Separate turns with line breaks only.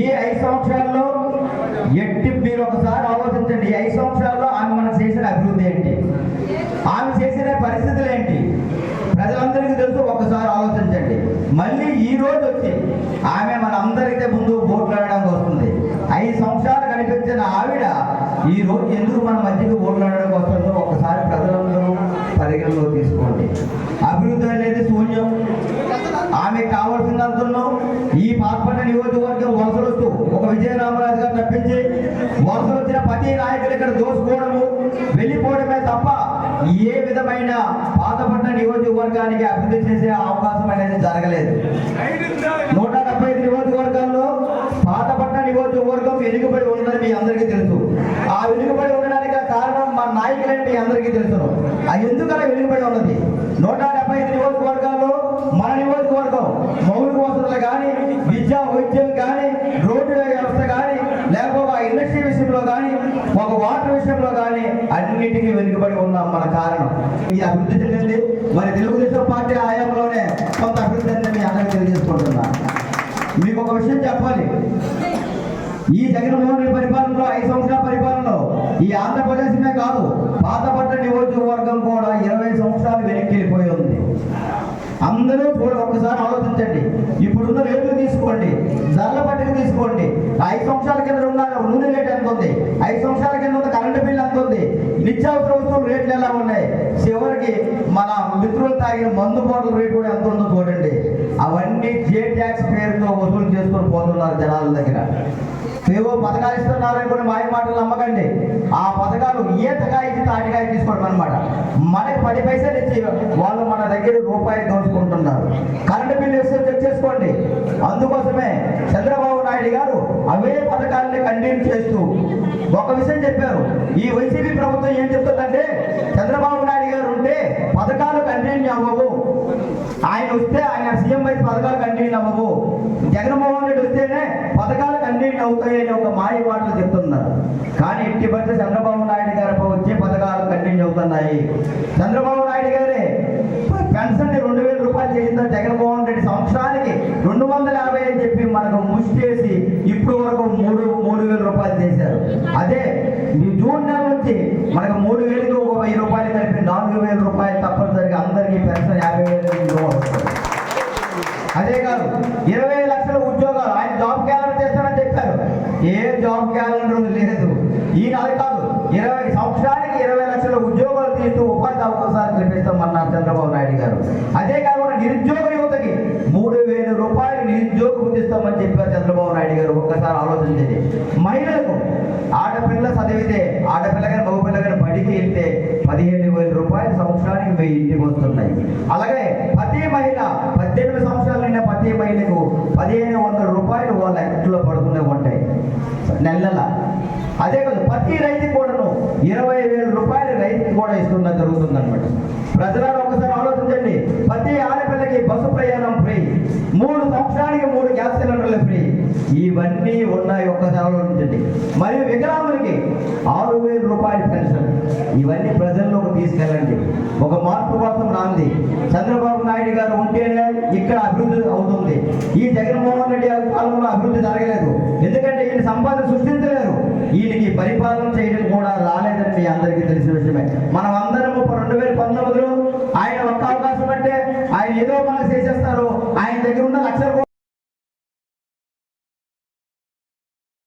ఈ ఐదు సంవత్సరాల్లో ఎట్టి మీరు ఒకసారి ఆలోచించండి. ఈ ఐదు సంవత్సరాల్లో ఆమె మనం చేసిన అభివృద్ధి ఏంటి? ఆమె చేసిన పరిస్థితులు ఏంటి? ప్రజలందరికీ తెలుసు ఒకసారి ఆలోచించండి. మళ్ళీ ఈ రోజు వచ్చి ఆమె మన అందరికీ ముందు ఓట్లాడడానికి వస్తుంది. ఐదు సంవత్సరాలు కనిపించిన ఆవిడ ఈ రోజు ఎందుకు మన మధ్యకి ఓట్లాడడానికి వస్తుందో ఒకసారి అవసరం వచ్చిన ప్రతి నాయకులు ఇక్కడ దోసుకోవడము వెళ్ళిపోవడమే తప్ప ఏ విధమైన పాతపట్న నియోజకవర్గానికి అభివృద్ధి చేసే అవకాశం అనేది జరగలేదు. నూట డెబ్బై ఐదు నియోజకవర్గాల్లో పాతపట్న నియోజకవర్గం వెనుకబడి ఉందని మీ అందరికీ తెలుసు. ఆ వెనుకబడి ఉండడానికి కారణం మా నాయకులని మీ అందరికీ తెలుసు. అది ఎందుకలా వెనుకబడి ఉన్నది? నూట డెబ్బై ఐదు నియోజకవర్గాల్లో మన నియోజకవర్గం మౌలిక వసతులు కానీ విద్యా వైద్యం కానీ రోడ్డు వ్యవస్థ కానీ లేకపోతే ఆ ఇండస్ట్రీ విషయంలో కానీ ఒక వాటర్ విషయంలో కానీ అన్నిటికీ వెనుకబడి ఉన్నాం మన కారణం. ఈ అభివృద్ధి చెందింది. మరి తెలుగుదేశం పార్టీ ఆయంలోనే కొంత అభివృద్ధి చెందింది మీ అందరికీ తెలియజేసుకుంటున్నా. మీకు ఒక విషయం చెప్పాలి. ఈ జగన్మోహన్ రెడ్డి పరిపాలనలో ఐదు సంవత్సరాల పరిపాలనలో ఈ ఆంధ్రప్రదేశమే కాదు పాతపట్ట నియోజకవర్గం కూడా ఇరవై సంవత్సరాలు వెనక్కి వెళ్ళిపోయి ఉంది. అందరూ కూడా ఒకసారి ఆలోచించండి. ఇప్పుడున్న రేట్లు తీసుకోండి. ధరల పట్టుకు తీసుకోండి. ఐదు సంవత్సరాల కింద ఉన్న నూనె రేట్ ఎంత ఉంది? ఐదు నిత్యావసర వస్తువుల రేట్లు ఎలా ఉన్నాయి? చివరికి మన మిత్రులు తాగిన మందు బాటల రేటు కూడా ఎంత ఉందో చూడండి. అవన్నీ జే ట్యాక్స్ పేరుతో వసూలు చేసుకొని పోతున్నారు జనాల దగ్గర. ఏవో పథకాలు ఇస్తున్నారని కొన్ని మాయ మాటలు నమ్మకండి. ఆ పథకాలు ఈతగా ఇచ్చి తాటిగా తీసుకోవడం అనమాట మనకి పది పైసలు ఇచ్చి వాళ్ళు మన దగ్గర రూపాయి దోచుకుంటున్నారు. పథకాలని కంటిన్యూ చేస్తూ ఒక విషయం చెప్పారు. ఈ వైసీపీ ప్రభుత్వం ఏం చెప్తుందంటే చంద్రబాబు నాయుడు గారు ఉంటే పథకాలు కంటిన్యూ అవ్వవు. ఆయన వస్తే ఆయన సీఎం అయితే పథకాలు కంటిన్యూ అవ్వవు. జగన్మోహన్ రెడ్డి వస్తేనే పథకాలు కంటిన్యూ అవుతాయని ఒక మాయ మాటలు చెప్తున్నారు. కానీ ఇంటి బట్టి చంద్రబాబు నాయుడు గారి వచ్చే పథకాలు కంటిన్యూ అవుతున్నాయి. చంద్రబాబు నాయుడు గారే పెన్షన్ రెండు వేల రూపాయలు చేసిన జగన్మోహన్ రెడ్డి సంవత్సరానికి రెండు వందల దాకా ముసిపేసి మనకు ఇప్పుడు వరకు మూడు మూడు వేల రూపాయలు చేశారు. అదే ఈ జూన్ నెల నుంచి మనకు మూడు వేలకు ఒక వెయ్యి రూపాయలు కలిపి నాలుగు వేల రూపాయలు తప్పనిసరిగా అందరికీ పెన్షన్ యాభై వేలు అదే కాదు ఇరవై లక్షల ఉద్యోగాలు ఆయన జాబ్ క్యాలెండర్ చేస్తానని చెప్పారు. ఏ జాబ్ క్యాలెండర్ లేదు. ఈనాడు కాదు ఇరవై సంవత్సరానికి ఇరవై లక్షల ఉద్యోగాలు తీస్తూ ఉపాధి అవకాశాలు కల్పిస్తామన్నారు చంద్రబాబు నాయుడు గారు. అదే కాకుండా నిరుద్యోగ రూపాయలు నిరుద్యోగ ఇస్తామని చెప్పారు చంద్రబాబు నాయుడు గారు. ఒక్కసారి ఆలోచించండి. మహిళలకు ఆడపిల్ల చదివితే ఆడపిల్ల కానీ మగపిల్ల కానీ బడికి వెళ్తే పదిహేను వేల రూపాయలు సంవత్సరానికి మీ ఇంటికి వస్తున్నాయి. అలాగే ప్రతి మహిళ పద్దెనిమిది సంవత్సరాలు నిండా ప్రతి మహిళకు పదిహేను వందల రూపాయలు వాళ్ళ అకౌంట్లో పడుతూనే ఉంటాయి. నెలల. అదే కాదు ప్రతి రైతు కూడాను ఇరవై వేల రూపాయలు రైతుకి కూడా ఇస్తున్న జరుగుతుంది అనమాట ప్రజలను ఒకసారి ఆలోచించండి ప్రతి ఆడపిల్లకి బస్సు ప్రయాణం ఫ్రీ మూడు సంవత్సరానికి మూడు గ్యాస్ సిలిండర్లు ఫ్రీ ఇవన్నీ ఉన్నాయి ఒక్కసారి ఉంచండి. మరియు వికలాంగులకి ఆరు వేల రూపాయల పెన్షన్. ఇవన్నీ ప్రజల్లోకి తీసుకెళ్ళండి. ఒక మార్పు కోసం రాంది చంద్రబాబు నాయుడు గారు ఉంటేనే ఇక్కడ అభివృద్ధి అవుతుంది. ఈ జగన్మోహన్ రెడ్డి గారి కాలంలో అభివృద్ధి జరగలేదు. ఎందుకంటే ఈయన సంపాదన సృష్టించలేరు ఈయనకి పరిపాలన చేయడం కూడా రాలేదని మీ అందరికీ తెలిసిన విషయమే. మనం అందరం రెండు వేల పంతొమ్మిదిలో ఆయన ఒక్క అవకాశం అంటే ఆయన ఏదో మనకు చేసేస్తారు.